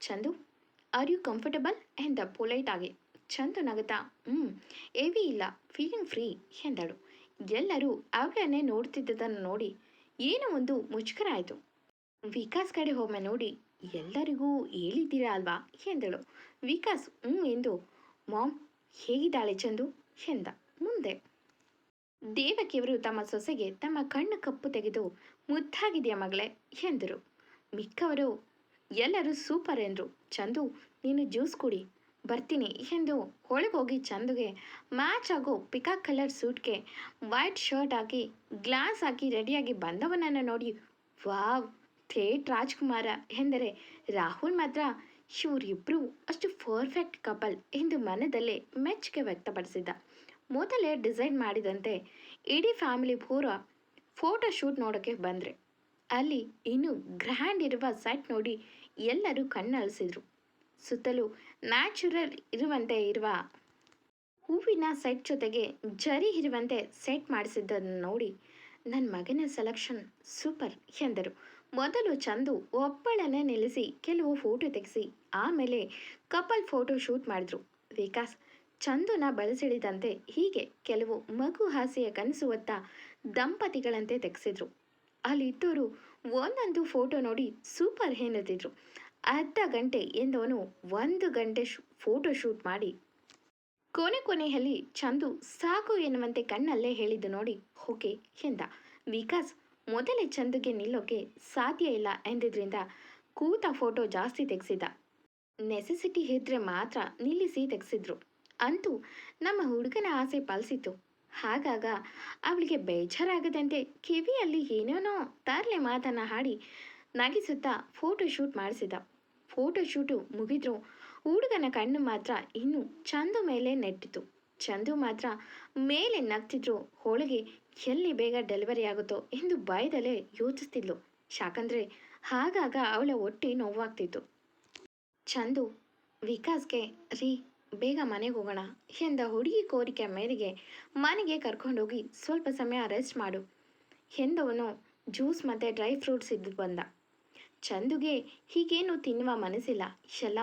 Chandu are you comfortable ಎಂದ polite ಆಗಿ, ಚಂದು ನಗುತ್ತಾ? ಹ್ಞೂ ಏವಿ ಇಲ್ಲ ಫೀಲಿಂಗ್ ಫ್ರೀ ಎಂದಳು. ಎಲ್ಲರೂ ಅವಳನ್ನೇ ನೋಡ್ತಿದ್ದದನ್ನು ನೋಡಿ, ಏನೋ ಒಂದು ಮುಜುಗರ ಆಯಿತು. ವಿಕಾಸ್ ಕಡೆ ಒಮ್ಮೆ ನೋಡಿ, ಎಲ್ಲರಿಗೂ ಹೇಳಿದ್ದೀರಾ ಅಲ್ವಾ? ಎಂದಳು. ವಿಕಾಸ್ ಹ್ಞೂ ಎಂದು ಮಾಮ್ ಹೇಗಿದ್ದಾಳೆ ಚಂದು? ಎಂದ. ಮುಂದೆ, ದೇವಕಿಯವರು ತಮ್ಮ ಸೊಸೆಗೆ ತಮ್ಮ ಕಣ್ಣು ಕಪ್ಪು ತೆಗೆದು ಮುದ್ದಾಗಿದೆಯಾ ಮಗಳೇ? ಎಂದರು. ಮಿಕ್ಕವರು ಎಲ್ಲರೂ ಸೂಪರ್ ಎಂದರು. ಚಂದು, ನೀನು ಜ್ಯೂಸ್ ಕುಡಿ. ಬರ್ತೀನಿ. ಎಂದು ಹೋಗಿ ಚಂದುಗೆ ಮ್ಯಾಚ್ ಆಗೋ ಪಿಕಾಕ್ ಕಲರ್ ಸೂಟ್ಗೆ ವೈಟ್ ಶರ್ಟ್ ಹಾಕಿ, ಗ್ಲಾಸ್ ಹಾಕಿ ರೆಡಿಯಾಗಿ ಬಂದವನನ್ನು ನೋಡಿ, ವಾವ್ ಥೇಟ್ ರಾಜ್ಕುಮಾರ ಎಂದರೆ ರಾಹುಲ್ ಮಾತ್ರ. ಇವರಿಬ್ಬರು ಅಷ್ಟು ಪರ್ಫೆಕ್ಟ್ ಕಪಲ್ ಎಂದು ಮನದಲ್ಲೇ ಮೆಚ್ಚುಗೆ ವ್ಯಕ್ತಪಡಿಸಿದ್ದ. ಮೊದಲೇ ಡಿಸೈಡ್ ಮಾಡಿದಂತೆ ಇಡೀ ಫ್ಯಾಮಿಲಿ ಪೂರ ಫೋಟೋ ಶೂಟ್ ನೋಡೋಕ್ಕೆ ಬಂದರೆ ಅಲ್ಲಿ ಇನ್ನೂ ಗ್ರ್ಯಾಂಡ್ ಇರುವ ಸೆಟ್ ನೋಡಿ ಎಲ್ಲರೂ ಕಣ್ಣಳಿಸಿದ್ರು ಸುತ್ತಲೂ ನ್ಯಾಚುರಲ್ ಇರುವಂತೆ ಇರುವ ಹೂವಿನ ಸೆಟ್ ಜೊತೆಗೆ ಜರಿ ಇರುವಂತೆ ಸೆಟ್ ಮಾಡಿಸಿದ್ದನ್ನು ನೋಡಿ ನನ್ನ ಮಗನ ಸೆಲೆಕ್ಷನ್ ಸೂಪರ್ ಎಂದರು. ಮೊದಲು ಚಂದು ಒಬ್ಬಳನ್ನೇ ನಿಲ್ಲಿಸಿ ಕೆಲವು ಫೋಟೋ ತೆಗೆಸಿ ಆಮೇಲೆ ಕಪಲ್ ಫೋಟೋ ಶೂಟ್ ಮಾಡಿದ್ರು. ವಿಕಾಸ್ ಚಂದುನ ಬಳಸಿಡಿದಂತೆ ಹೀಗೆ ಕೆಲವು ಮಗು ಹಾಸಿಯ ಕನಸು ದಂಪತಿಗಳಂತೆ ತೆಗೆಸಿದ್ರು. ಅಲ್ಲಿದ್ದವರು ಒಂದೊಂದು ಫೋಟೋ ನೋಡಿ ಸೂಪರ್ ಎನ್ನುತ್ತಿದ್ರು ಅರ್ಧ ಗಂಟೆ ಎಂದವನು ಒಂದು ಗಂಟೆ ಫೋಟೋ ಶೂಟ್ ಮಾಡಿ ಕೊನೆ ಕೊನೆಯಲ್ಲಿ ಚಂದು ಸಾಕು ಎನ್ನುವಂತೆ ಕಣ್ಣಲ್ಲೇ ಹೇಳಿದ್ದು ನೋಡಿ, ಓಕೆ ಎಂದ. ವಿಕಾಸ್, ಮೊದಲೇ ಚಂದುಗೆ ನಿಲ್ಲೋಕೆ ಸಾಧ್ಯ ಇಲ್ಲ ಎಂದಿದ್ರಿಂದ ಕೂತ ಫೋಟೋ ಜಾಸ್ತಿ ತೆಗೆಸಿದ್ದ. ನೆಸೆಸಿಟಿ ಇದ್ರೆ ಮಾತ್ರ ನಿಲ್ಲಿಸಿ ತೆಗೆಸಿದ್ರು. ಅಂತೂ ನಮ್ಮ ಹುಡುಗನ ಆಸೆ ಪಾಲಿಸಿತು ಹಾಗಾಗ ಅವಳಿಗೆ ಬೇಜಾರಾಗದಂತೆ ಕಿವಿಯಲ್ಲಿ ಏನೇನೋ ತರಲೆ ಮಾತನ್ನು ಹಾಡಿ ನಗಿಸುತ್ತಾ ಫೋಟೋ ಶೂಟ್ ಮಾಡಿಸಿದ. ಫೋಟೋ ಶೂಟು ಮುಗಿದ್ರು ಹುಡುಗನ ಕಣ್ಣು ಮಾತ್ರ ಇನ್ನೂ ಚಂದು ಮೇಲೆ ನೆಟ್ಟಿತು. ಚಂದು ಮಾತ್ರ ಮೇಲೆ ನಗ್ತಿದ್ರು. ಹೋಳಿಗೆ ಎಲ್ಲಿ ಬೇಗ ಡೆಲಿವರಿ ಆಗುತ್ತೋ ಎಂದು ಭಯದಲ್ಲೇ ಯೋಚಿಸ್ತಿದ್ಲು. ಯಾಕಂದ್ರೆ ಹಾಗಾಗ ಅವಳ ಒಟ್ಟಿ ನೋವಾಗ್ತಿತ್ತು. ಚಂದು, ವಿಕಾಸ್ಗೆ, ರೀ ಬೇಗ ಮನೆಗೆ ಹೋಗೋಣ ಎಂದ ಹುಡುಗಿ ಕೋರಿಕೆ ಮೇರೆಗೆ ಮನೆಗೆ ಕರ್ಕೊಂಡೋಗಿ ಸ್ವಲ್ಪ ಸಮಯ ರೆಸ್ಟ್ ಮಾಡು ಎಂದವನು ಜ್ಯೂಸ್ ಮತ್ತು ಡ್ರೈ ಫ್ರೂಟ್ಸ್ ಇದ್ದು ಬಂದ. ಚಂದುಗೆ ಹೀಗೇನು ತಿನ್ನುವ ಮನಸ್ಸಿಲ್ಲ. ಎಲ್ಲ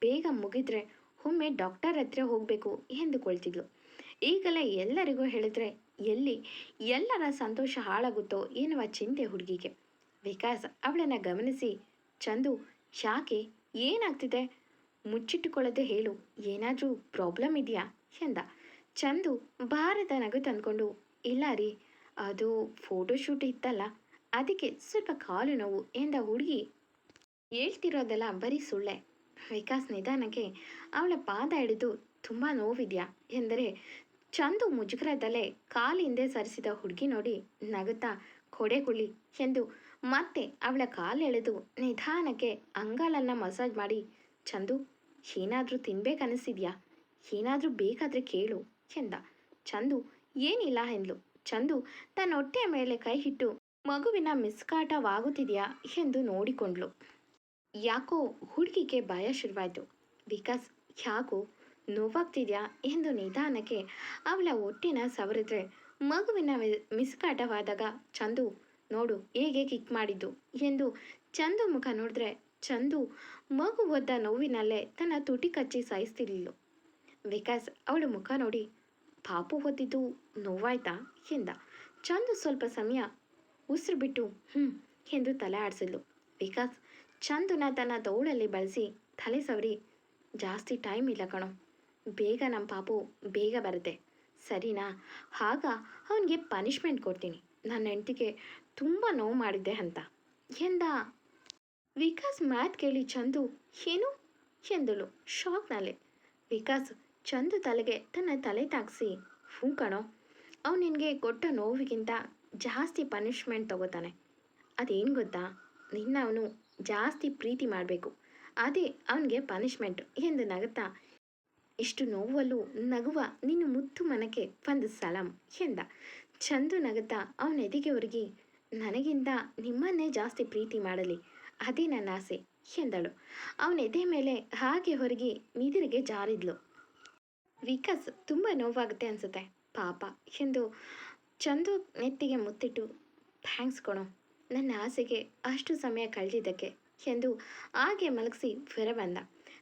ಬೇಗ ಮುಗಿದ್ರೆ ಒಮ್ಮೆ ಡಾಕ್ಟರ್ ಹತ್ರ ಹೋಗಬೇಕು ಎಂದುಕೊಳ್ತಿದ್ಲು. ಈಗಲೇ ಎಲ್ಲರಿಗೂ ಹೇಳಿದ್ರೆ ಎಲ್ಲಿ ಎಲ್ಲರ ಸಂತೋಷ ಹಾಳಾಗುತ್ತೋ ಎನ್ನುವ ಚಿಂತೆ ಹುಡುಗಿಗೆ. ವಿಕಾಸ್ ಅವಳನ್ನು ಗಮನಿಸಿ, ಚಂದು, ಯಾಕೆ? ಏನಾಗ್ತಿದೆ? ಮುಚ್ಚಿಟ್ಟುಕೊಳ್ಳದೆ ಹೇಳು. ಏನಾದರೂ ಪ್ರಾಬ್ಲಮ್ ಇದೆಯಾ? ಎಂದ. ಚಂದು ಭಾರತ ನಗು ತಂದ್ಕೊಂಡು, ಇಲ್ಲ ರೀ, ಅದು ಫೋಟೋ ಶೂಟ್ ಇತ್ತಲ್ಲ, ಅದಕ್ಕೆ ಸ್ವಲ್ಪ ಕಾಲು ನೋವು ಎಂದ ಹುಡುಗಿ. ಹೇಳ್ತಿರೋದೆಲ್ಲ ಬರೀ ಸುಳ್ಳೆ. ವಿಕಾಸ್ ನಿಧಾನಕ್ಕೆ, ಅವಳ ಪಾದ ಹಿಡಿದು, ತುಂಬ ನೋವಿದೆಯಾ? ಎಂದರೆ, ಚಂದು ಮುಜುಗರದಲ್ಲೇ ಕಾಲಿಂದೆ ಸರಿಸಿದ ಹುಡುಗಿ ನೋಡಿ ನಗುತ್ತಾ, ಕೊಡೆ ಕುಳಿ ಎಂದು ಮತ್ತೆ ಅವಳ ಕಾಲು ಎಳೆದು ನಿಧಾನಕ್ಕೆ ಅಂಗಾಲನ್ನು ಮಸಾಜ್ ಮಾಡಿ, ಚಂದು ಏನಾದರೂ ತಿನ್ಬೇಕನಿಸಿದ್ಯಾ ಏನಾದರೂ ಬೇಕಾದರೆ ಕೇಳು ಎಂದ ಚಂದು, ಏನಿಲ್ಲ ಎಂದ್ಲು. ಚಂದು, ತನ್ನ ಹೊಟ್ಟೆಯ ಮೇಲೆ ಕೈ ಇಟ್ಟು, ಮಗುವಿನ ಮಿಸ್ಕಾಟವಾಗುತ್ತಿದೆಯಾ ಎಂದು ನೋಡಿಕೊಂಡ್ಲು. ಯಾಕೋ ಹುಡುಗಿಗೆ ಭಯ ಶುರುವಾಯಿತು. ವಿಕಾಸ್, ಯಾಕೋ ನೋವಾಗ್ತಿದ್ಯಾ ಎಂದು ನಿಧಾನಕ್ಕೆ ಅವಳ ಹೊಟ್ಟೆನ ಸವರಿದ್ರೆ ಮಗುವಿನ ಮಿಸ್ಕಾಟವಾದಾಗ, ಚಂದು, ನೋಡು, ಹೇಗೆ ಕಿಕ್ ಮಾಡಿದ್ದು ಎಂದು ಚಂದು ಮುಖ ನೋಡಿದ್ರೆ ಚಂದು ಮಗು ಒದ್ದ ನೋವಿನಲ್ಲೇ ತನ್ನ ತುಟಿ ಕಚ್ಚಿ ಸಾಯಿಸ್ತಿರ್ಲಿಲ್ಲ. ವಿಕಾಸ್ ಅವಳ ಮುಖ ನೋಡಿ, ಪಾಪು ಒದ್ದಿದ್ದು ನೋವಾಯ್ತಾ? ಎಂದ. ಚಂದು ಸ್ವಲ್ಪ ಸಮಯ ಉಸಿರು ಬಿಟ್ಟು ಹ್ಞೂ ಎಂದು ತಲೆ ಆಡಿಸಿದ್ಲು. ವಿಕಾಸ್ ಚಂದುನ ತನ್ನ ತೋಳಲ್ಲಿ ಬಳಸಿ ತಲೆ ಸವರಿ, ಜಾಸ್ತಿ ಟೈಮ್ ಇಲ್ಲ ಕಣೋ, ಬೇಗ ನಮ್ಮ ಪಾಪು ಬೇಗ ಬರುತ್ತೆ. ಸರಿನಾ? ಆಗ ಅವನಿಗೆ ಪನಿಷ್ಮೆಂಟ್ ಕೊಡ್ತೀನಿ. ನನ್ನ ಹೆಂಡತಿಗೆ ತುಂಬ ನೋವು ಮಾಡಿದ್ದೆ ಅಂತ, ಎಂದ ವಿಕಾಸ್ ಮಾತು ಕೇಳಿ ಚಂದು, ಏನು? ಎಂದಳು ಶಾಕ್ನಲ್ಲಿ. ವಿಕಾಸ್, ಚಂದು ತಲೆಗೆ ತನ್ನ ತಲೆ ತಾಗಿಸಿ. ಹ್ಞೂ ಕಣೋ. ಅವ್ನು ನಿನಗೆ ಕೊಟ್ಟ ನೋವಿಗಿಂತ ಜಾಸ್ತಿ ಪನಿಷ್ಮೆಂಟ್ ತಗೋತಾನೆ. ಅದೇನು ಗೊತ್ತಾ? ನಿನ್ನ ಅವನು ಜಾಸ್ತಿ ಪ್ರೀತಿ ಮಾಡಬೇಕು. ಅದೇ ಅವನಿಗೆ ಪನಿಷ್ಮೆಂಟ್. ಎಂದು ನಗುತ್ತಾ, ಇಷ್ಟು ನೋವಲ್ಲೂ ನಗುವ ನಿನ್ನ ಮುತ್ತು ಮನಕ್ಕೆ ಒಂದು ಸಲಂ, ಎಂದ. ಚಂದು ನಗುತ್ತಾ, ಅವನ ಎದೆಗೆ ಒರಗಿ ನನಗಿಂತ ನಿಮ್ಮನ್ನೇ ಜಾಸ್ತಿ ಪ್ರೀತಿ ಮಾಡಲಿ. ಅದೇ ನನ್ನ ಆಸೆ ಎಂದಳು. ಅವನ ಎದೆ ಮೇಲೆ ಹಾಗೆ ಹೊರಗೆ ನಿದಿರಿಗೆ ಜಾರಿದ್ಲು. ವಿಕಾಸ್ ತುಂಬ ನೋವಾಗುತ್ತೆ ಅನ್ಸುತ್ತೆ, ಪಾಪ ಎಂದು ಚಂದು ನೆತ್ತಿಗೆ ಮುತ್ತಿಟ್ಟು, ಥ್ಯಾಂಕ್ಸ್ ಕೊಡು ನನ್ನ ಆಸೆಗೆ ಅಷ್ಟು ಸಮಯ ಕಳೆದಿದ್ದಕ್ಕೆ ಎಂದು ಹಾಗೆ ಮಲಗಿಸಿ ಹೊರಬಂದ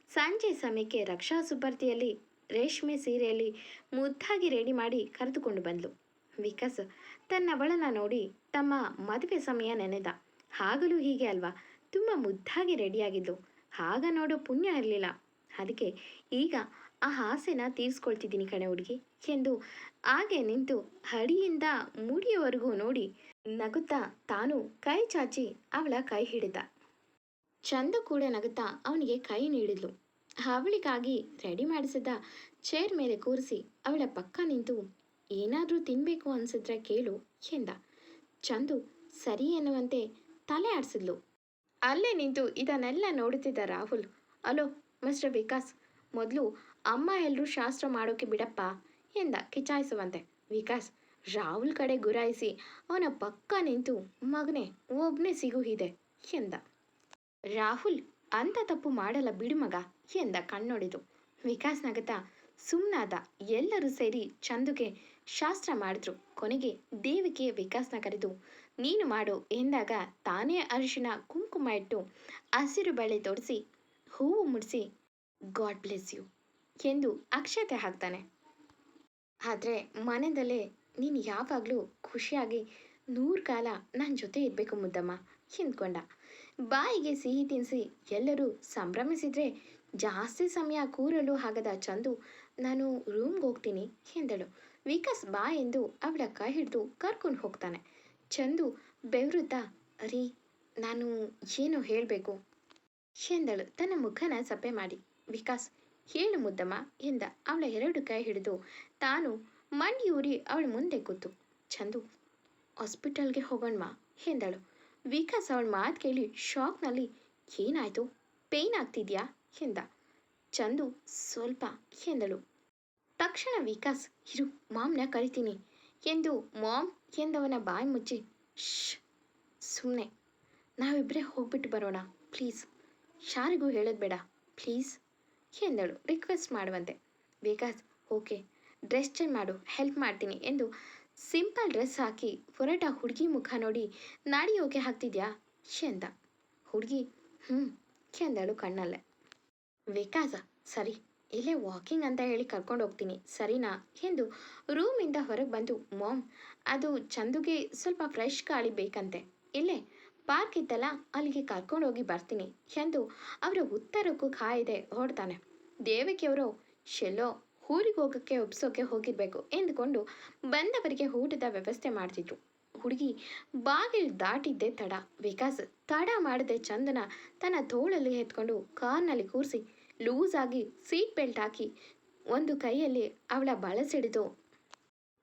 ಸಂಜೆ ಸಮಯಕ್ಕೆ ರಕ್ಷಾ ಸುಬ್ಬರ್ತಿಯಲ್ಲಿ ರೇಷ್ಮೆ ಸೀರೆಯಲ್ಲಿ ಮುದ್ದಾಗಿ ರೆಡಿ ಮಾಡಿ ಕರೆದುಕೊಂಡು ಬಂದ್ಲು. ವಿಕಾಸ್ ತನ್ನವಳನ್ನ ನೋಡಿ ತಮ್ಮ ಮದುವೆ ಸಮಯ ನೆನೆದ. ಹಾಗಲೂ ಹೀಗೆ ಅಲ್ವಾ? ತುಂಬ ಮುದ್ದಾಗಿ ರೆಡಿಯಾಗಿದ್ದು ಆಗ ನೋಡೋ ಪುಣ್ಯ ಇರಲಿಲ್ಲ. ಅದಕ್ಕೆ ಈಗ ಆ ಆಸೆನ ತೀರಿಸ್ಕೊಳ್ತಿದ್ದೀನಿ ಕಣೆ ಹುಡುಗಿ ಎಂದು ಹಾಗೆ ನಿಂತು ಹಡಿಯಿಂದ ಮುಡಿಯವರೆಗೂ ನೋಡಿ ನಗುತ್ತಾ ತಾನು ಕೈ ಚಾಚಿ ಅವಳ ಕೈ ಹಿಡಿದ. ಚಂದು ಕೂಡ ನಗುತ್ತಾ ಅವನಿಗೆ ಕೈ ನೀಡಿದ್ಲು. ಅವಳಿಗಾಗಿ ರೆಡಿ ಮಾಡಿಸಿದ ಚೇರ್ ಮೇಲೆ ಕೂರಿಸಿ ಅವಳ ಪಕ್ಕ ನಿಂತು ಏನಾದರೂ ತಿನ್ನಬೇಕು ಅನ್ಸಿದ್ರೆ ಕೇಳು ಎಂದ. ಚಂದು ಸರಿ ಎನ್ನುವಂತೆ ತಲೆ ಆಡಿಸಿದ್ಲು. ಅಲ್ಲೇ ನಿಂತು ಇದನ್ನೆಲ್ಲ ನೋಡುತ್ತಿದ್ದ ರಾಹುಲ್, ಅಲೋ, ಮಿಸ್ಟರ್ ವಿಕಾಸ್, ಮೊದಲು ಅಮ್ಮ ಎಲ್ಲರೂ ಶಾಸ್ತ್ರ ಮಾಡೋಕೆ ಬಿಡಪ್ಪ ಎಂದ ಕಿಚಾಯಿಸುವಂತೆ. ವಿಕಾಸ್, ರಾಹುಲ್ ಕಡೆ ಗುರಾಯಿಸಿ ಅವನ ಪಕ್ಕ ನಿಂತು ಮಗನೇ ಒಬ್ಬನೇ ಸಿಗು ಇದೆ ಎಂದ. ರಾಹುಲ್, ಅಂತ ತಪ್ಪು ಮಾಡಲ್ಲ ಬಿಡು ಮಗ ಎಂದ ಕಣ್ಣೊಡೆದು. ವಿಕಾಸ್ ನಗತ ಸುಮ್ಮನಾದ ಎಲ್ಲರೂ ಸೇರಿ ಚಂದುಗೆ ಶಾಸ್ತ್ರ ಮಾಡಿದ್ರು. ಕೊನೆಗೆ ದೇವಿಗೆ ವಿಕಾಸ್ನ ಕರೆದು, ನೀನು ಮಾಡು ಎಂದಾಗ ತಾನೇ ಅರಿಶಿನ ಕುಂಕುಮ ಇಟ್ಟು ಹಸಿರು ಬಳೆ ತೊಡಿಸಿ, ಹೂವು ಮುಡಿಸಿ, ಗಾಡ್ ಬ್ಲೆಸ್ ಯು ಎಂದು ಅಕ್ಷತೆ ಹಾಕ್ತಾನೆ. ಆದರೆ ಮನೆಯಲ್ಲೇ ನೀನು ಯಾವಾಗಲೂ ಖುಷಿಯಾಗಿ ನೂರು ಕಾಲ ನನ್ನ ಜೊತೆ ಇರಬೇಕು ಮುದ್ದಮ್ಮ ಹಿಂದ್ಕೊಂಡ ಬಾಯಿಗೆ ಸಿಹಿ ತಿನ್ನಿಸಿ ಎಲ್ಲರೂ ಸಂಭ್ರಮಿಸಿದ್ರೆ ಜಾಸ್ತಿ ಸಮಯ ಕೂರಲು ಆಗದ ಚಂದು ನಾನು ರೂಮ್ಗೆ ಹೋಗ್ತೀನಿ ಎಂದಳು. ವಿಕಾಸ್ ಬಾ ಎಂದು ಅವಳ ಕೈ ಹಿಡಿದು ಕರ್ಕೊಂಡು ಹೋಗ್ತಾನೆ. ಚಂದು ಬೆವೃದ್ಧ ರೀ, ನಾನು ಏನು ಹೇಳಬೇಕು? ಎಂದಳು. ತನ್ನ ಮುಖನ ಸಪ್ಪೆ ಮಾಡಿ. ವಿಕಾಸ್, ಹೇಳು ಮುದ್ದಮ್ಮ ಎಂದ. ಅವಳ ಎರಡು ಕೈ ಹಿಡಿದು, ತಾನು ಮಂಡಿಯೂರಿ ಅವಳ ಮುಂದೆ ಕೂತು. ಚಂದು, ಹಾಸ್ಪಿಟಲ್ಗೆ ಹೋಗೋಣಮ್ಮ ಎಂದಳು. ವಿಕಾಸ್ ಅವಳ ಮಾತು ಕೇಳಿ ಶಾಕ್ನಲ್ಲಿ, ಏನಾಯ್ತು? ಪೇಯ್ನ್ ಆಗ್ತಿದ್ಯಾ? ಎಂದ. ಚಂದು, ಸ್ವಲ್ಪ, ಎಂದಳು. ತಕ್ಷಣ ವಿಕಾಸ್, ಇರು, ಮಾಮ್ನ ಕರಿತೀನಿ ಎಂದು ಮಾಮ್ ಎಂದವನ ಬಾಯಿ ಮುಚ್ಚಿ ಶ್ ಸುಮ್ಮನೆ ನಾವಿಬ್ಬರೇ ಹೋಗ್ಬಿಟ್ಟು ಬರೋಣ. ಪ್ಲೀಸ್. ಶಾರಿಗೂ ಹೇಳೋದು ಬೇಡ. ಪ್ಲೀಸ್. ಎಂದಳು, ರಿಕ್ವೆಸ್ಟ್ ಮಾಡುವಂತೆ. ವಿಕಾಸ್, ಓಕೆ. ಡ್ರೆಸ್ ಚೇಂಜ್ ಮಾಡು. ಹೆಲ್ಪ್ ಮಾಡ್ತೀನಿ ಎಂದು ಸಿಂಪಲ್ ಡ್ರೆಸ್ ಹಾಕಿ ಹೊರಟ ಹುಡುಗಿ ಮುಖ ನೋಡಿ ನಾಡಿಯೋಕೆ ಹಾಕ್ತಿದ್ಯಾ? ಎಂದ. ಹುಡುಗಿ? ಹ್ಞೂ ಎಂದಳು ಕಣ್ಣಲ್ಲೇ. ವಿಕಾಸ, ಸರಿ. ಇಲ್ಲೇ ವಾಕಿಂಗ್ ಅಂತ ಹೇಳಿ ಕರ್ಕೊಂಡು ಹೋಗ್ತೀನಿ. ಸರಿನಾ? ಎಂದು ರೂಮಿಂದ ಹೊರಗೆ ಬಂದು, ಮಾಮ್, ಅದು ಚಂದುಗೆ ಸ್ವಲ್ಪ ಫ್ರೆಶ್ ಗಾಳಿ ಬೇಕಂತೆ. ಇಲ್ಲೇ ಪಾರ್ಕ್ ಇತ್ತಲ್ಲ, ಅಲ್ಲಿಗೆ ಕರ್ಕೊಂಡು ಹೋಗಿ ಬರ್ತೀನಿ ಎಂದು ಅವರ ಉತ್ತರಕ್ಕೂ ಕಾಯಿದೆ ಹೊಡ್ತಾನೆ. ದೇವಕಿಯವರು, ಶೆಲ್ಲೋ, ಊರಿಗೆ ಹೋಗೋಕ್ಕೆ, ಒಪ್ಸೋಕೆ ಹೋಗಿರಬೇಕು ಎಂದುಕೊಂಡು ಬಂದವರಿಗೆ ಊಟದ ವ್ಯವಸ್ಥೆ ಮಾಡ್ತಿದ್ರು. ಹುಡುಗಿ, ಬಾಗಿಲು ದಾಟಿದ್ದೆ ತಡ ವಿಕಾಸ್ ತಡ ಮಾಡದೆ ಚಂದನ ತನ್ನ ತೋಳಲ್ಲಿ ಎತ್ಕೊಂಡು ಕಾರ್ನಲ್ಲಿ ಕೂರಿಸಿ ಲೂಸ್ ಆಗಿ ಸೀಟ್ ಬೆಲ್ಟ್ ಹಾಕಿ ಒಂದು ಕೈಯಲ್ಲಿ ಅವಳ ಬಳಸಿಡಿದು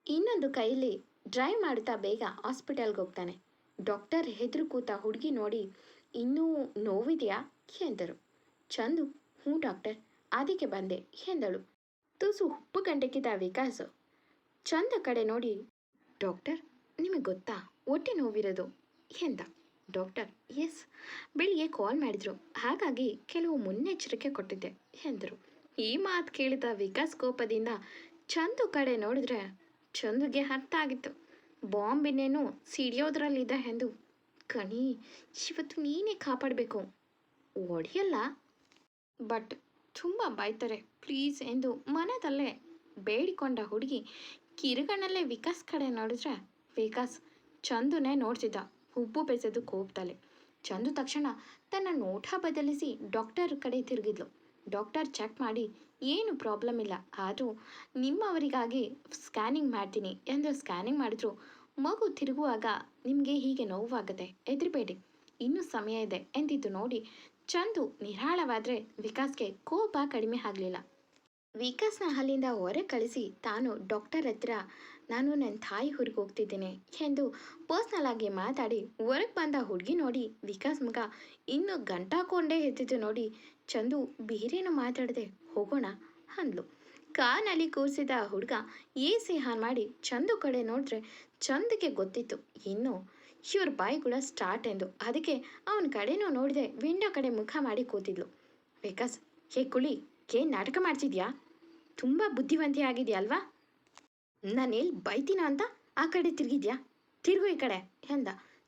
ಇನ್ನೊಂದು ಕೈಯಲ್ಲಿ ಡ್ರೈವ್ ಮಾಡುತ್ತಾ ಬೇಗ ಹಾಸ್ಪಿಟಲ್ಗೆ ಹೋಗ್ತಾನೆ. ಡಾಕ್ಟರ್ ಹೆದರು ಕೂತ ಹುಡುಗಿ ನೋಡಿ, ಇನ್ನೂ ನೋವಿದೆಯಾ? ಎಂದರು. ಚಂದು, ಹ್ಞೂ ಡಾಕ್ಟರ್, ಅದಕ್ಕೆ ಬಂದೆ, ಎಂದಳು. ತುಸು ಉಪ್ಪು ಗಂಟೆಗಿದ್ದ ವಿಕಾಸ್. ಚಂದ ಕಡೆ ನೋಡಿ, ಡಾಕ್ಟರ್, ನಿಮಗೆ ಗೊತ್ತಾ, ಹೊಟ್ಟೆ ನೋವಿರೋದು, ಎಂದ. ಡಾಕ್ಟರ್, ಎಸ್, ಬೆಳಿಗ್ಗೆ ಕಾಲ್ ಮಾಡಿದ್ರು. ಹಾಗಾಗಿ ಕೆಲವು ಮುನ್ನೆಚ್ಚರಿಕೆ ಕೊಟ್ಟಿದ್ದೆ, ಎಂದರು. ಈ ಮಾತು ಕೇಳಿದ ವಿಕಾಸ್ ಕೋಪದಿಂದ ಚಂದು ಕಡೆ ನೋಡಿದ್ರೆ ಚಂದುಗೆ ಅರ್ಥ ಆಗಿತ್ತು. ಬಾಂಬಿನೇನು ಸಿಡಿಯೋದ್ರಲ್ಲಿದೆ ಎಂದು. ಕಣಿ, ಇವತ್ತು ನೀನೇ ಕಾಪಾಡಬೇಕು. ಒಡೆಯಲ್ಲ ಬಟ್ ತುಂಬ ಬೈತಾರೆ ಪ್ಲೀಸ್, ಎಂದು ಮನದಲ್ಲೇ ಬೇಡಿಕೊಂಡ ಹುಡುಗಿ ಕಿರುಗಣಲ್ಲೇ ವಿಕಾಸ್ ಕಡೆ ನೋಡಿದ್ರೆ ವಿಕಾಸ್ ಚಂದುನೇ ನೋಡ್ತಿದ್ದ. ಹುಬ್ಬು ಬೆಸೆದು ಕೋಪ್ತಾಳೆ ಚಂದು ತಕ್ಷಣ ತನ್ನ ನೋಟ ಬದಲಿಸಿ ಡಾಕ್ಟರ್ ಕಡೆ ತಿರುಗಿದ್ಲು. ಡಾಕ್ಟರ್ ಚೆಕ್ ಮಾಡಿ, ಏನು ಪ್ರಾಬ್ಲಮ್ ಇಲ್ಲ. ಆದರೂ ನಿಮ್ಮವರಿಗಾಗಿ ಸ್ಕ್ಯಾನಿಂಗ್ ಮಾಡ್ತೀನಿ ಎಂದು ಸ್ಕ್ಯಾನಿಂಗ್ ಮಾಡಿದ್ರು. ಮಗು ತಿರುಗುವಾಗ, ನಿಮಗೆ ಹೀಗೆ ನೋವಾಗುತ್ತೆ ಹೆದರಿಬೇಡಿ. ಇನ್ನೂ ಸಮಯ ಇದೆ ಎಂದಿದ್ದು ನೋಡಿ ಚಂದು ನಿರಾಳವಾದರೆ ವಿಕಾಸ್ಗೆ ಕೋಪ ಕಡಿಮೆ ಆಗಲಿಲ್ಲ. ವಿಕಾಸ್ನ ಅಲ್ಲಿಂದ ಹೊರ ಕಳಿಸಿ ತಾನು ಡಾಕ್ಟರ್ ಹತ್ರ ನಾನು ನನ್ನ ತಾಯಿ ಊರಿಗೆ ಹೋಗ್ತಿದ್ದೇನೆ ಎಂದು ಪರ್ಸ್ನಲ್ ಆಗಿ ಮಾತಾಡಿ ಹೊರಗೆ ಬಂದ ಹುಡುಗಿ ನೋಡಿ ವಿಕಾಸ್ ಮಗ ಇನ್ನು ಗಂಟಾಕೊಂಡೇ ಎದ್ದಿದ್ದು ನೋಡಿ ಚಂದು ಬೇರೇನು ಮಾತಾಡದೆ ಹೋಗೋಣ ಅಂದ್ಲು. ಕಾರ್ನಲ್ಲಿ ಕೂರಿಸಿದ ಹುಡುಗ ಎ ಸಿ ಹಾನ್ ಮಾಡಿ ಚಂದು ಕಡೆ ನೋಡಿದ್ರೆ ಚಂದಕ್ಕೆ ಗೊತ್ತಿತ್ತು ಇನ್ನು ಇವ್ರ ಬಾಯಿ ಕೂಡ ಸ್ಟಾರ್ಟ್ ಎಂದು. ಅದಕ್ಕೆ ಅವನ ಕಡೆನೂ ನೋಡಿದೆ ವಿಂಡೋ ಕಡೆ ಮುಖ ಮಾಡಿ ಕೂತಿದ್ಲು. ವಿಕಾಸ್, ಹೇ ಕುಳಿ ಕೇ ನಾಟಕ ಮಾಡ್ತಿದ್ಯಾ? ತುಂಬ ಬುದ್ಧಿವಂತಿ ಆಗಿದೆಯಾ ಅಲ್ವಾ ನಾನು ಎಲ್ಲಿ ಬೈತೀನ ಅಂತ ಆ ಕಡೆ ತಿರುಗಿದ್ಯಾ? ತಿರುಗು ಈ ಕಡೆ ಎಂದ.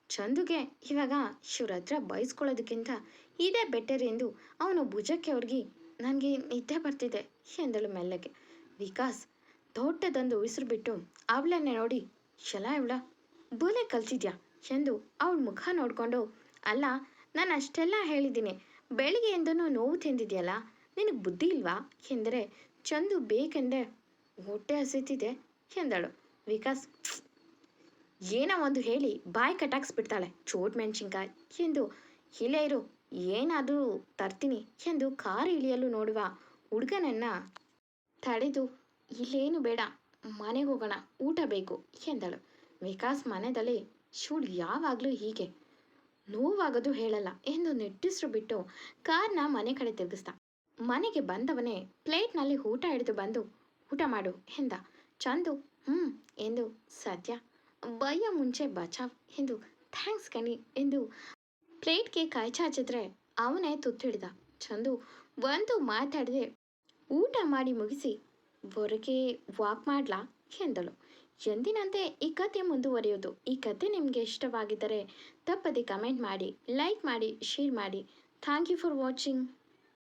ಚಂದುಗೆ ಇವಾಗ ಇವ್ರ ಹತ್ರ ಬಯಸ್ಕೊಳ್ಳೋದಕ್ಕಿಂತ ಇದೇ ಬೆಟರ್ ಎಂದು ಅವನು ಭುಜಕ್ಕೆ ಅವ್ರಿಗೆ ನನಗೆ ನಿದ್ದೆ ಬರ್ತಿದೆ ಎಂದಳು ಮೆಲ್ಲಗೆ. ವಿಕಾಸ್ ದೊಡ್ಡದೊಂದು ಉಸಿರು ಬಿಟ್ಟು ಅವಳನ್ನೇ ನೋಡಿ ಶಲ ಇವಳ ಬೋಲೆ ಕಲ್ತಿದ್ಯಾ ಎಂದು ಅವಳ ಮುಖ ನೋಡಿಕೊಂಡು, ಅಲ್ಲ, ನಾನು ಅಷ್ಟೆಲ್ಲ ಹೇಳಿದ್ದೀನಿ. ಬೆಳಿಗ್ಗೆಯಿಂದನೂ ನೋವು ತಿಂದಿದೆಯಲ್ಲ, ನಿನಗೆ ಬುದ್ಧಿ ಇಲ್ವಾ? ಎಂದರೆ, ಚಂದು ಬೇಕೆಂದೆ ಹೊಟ್ಟೆ ಹಸಿತಿದೆ ಎಂದಳು. ವಿಕಾಸ್, ಏನೋ ಒಂದು ಹೇಳಿ ಬಾಯಿ ಕಟಾಕ್ಸ್ಬಿಡ್ತಾಳೆ ಚೋಟ್ ಮೆಣಸಿನ್ಕಾಯಿ ಎಂದು ಇಲ್ಲೇ ಇರು ಏನಾದರೂ ತರ್ತೀನಿ ಎಂದು ಕಾರ್ ಇಳಿಯಲು ನೋಡುವ ಹುಡುಗನನ್ನ ತಡೆದು, ಇಲ್ಲೇನು ಬೇಡ, ಮನೆಗೆ ಹೋಗೋಣ, ಊಟ ಬೇಕು ಎಂದಳು. ವಿಕಾಸ್ ಮನೆಯಲ್ಲಿ ಶೂಡ್ ಯಾವಾಗಲೂ ಹೀಗೆ, ನೋವಾಗೋದು ಹೇಳಲ್ಲ ಎಂದು ನೆಟ್ಟಿಸ್ರು ಬಿಟ್ಟು ಕಾರ್ನ ಮನೆ ಕಡೆ ತಿರುಗಿಸ್ದ. ಮನೆಗೆ ಬಂದವನೇ ಪ್ಲೇಟ್ನಲ್ಲಿ ಊಟ ಹಿಡಿದು ಬಂದು, ಊಟ ಮಾಡು, ಎಂದ. ಚಂದು. ಹ್ಞೂ ಎಂದು ಸದ್ಯ ಬಯ್ಯ ಮುಂಚೆ ಬಚಾವ್, ಎಂದು ಥ್ಯಾಂಕ್ಸ್ ಕಣಿ, ಎಂದು ಪ್ಲೇಟ್ಗೆ ಕೈ ಚಾಚಿದ್ರೆ ಅವನೇ ತುತ್ತು ಹಿಡ್ದ ಚಂದು ಒಂದು ಮಾತಾಡದೆ, ಊಟ ಮಾಡಿ ಮುಗಿಸಿ, ಹೊರಗೆ ವಾಕ್ ಮಾಡ್ಲಾ? ಎಂದಳು. ಎಂದಿನಂತೆ ಈ ಕತೆ ಮುಂದುವರಿಯೋದು ಈ ಕತೆ ನಿಮಗೆ ಇಷ್ಟವಾಗಿದ್ದರೆ ತಪ್ಪದೆ ಕಮೆಂಟ್ ಮಾಡಿ ಲೈಕ್ ಮಾಡಿ ಶೇರ್ ಮಾಡಿ. Thank you for watching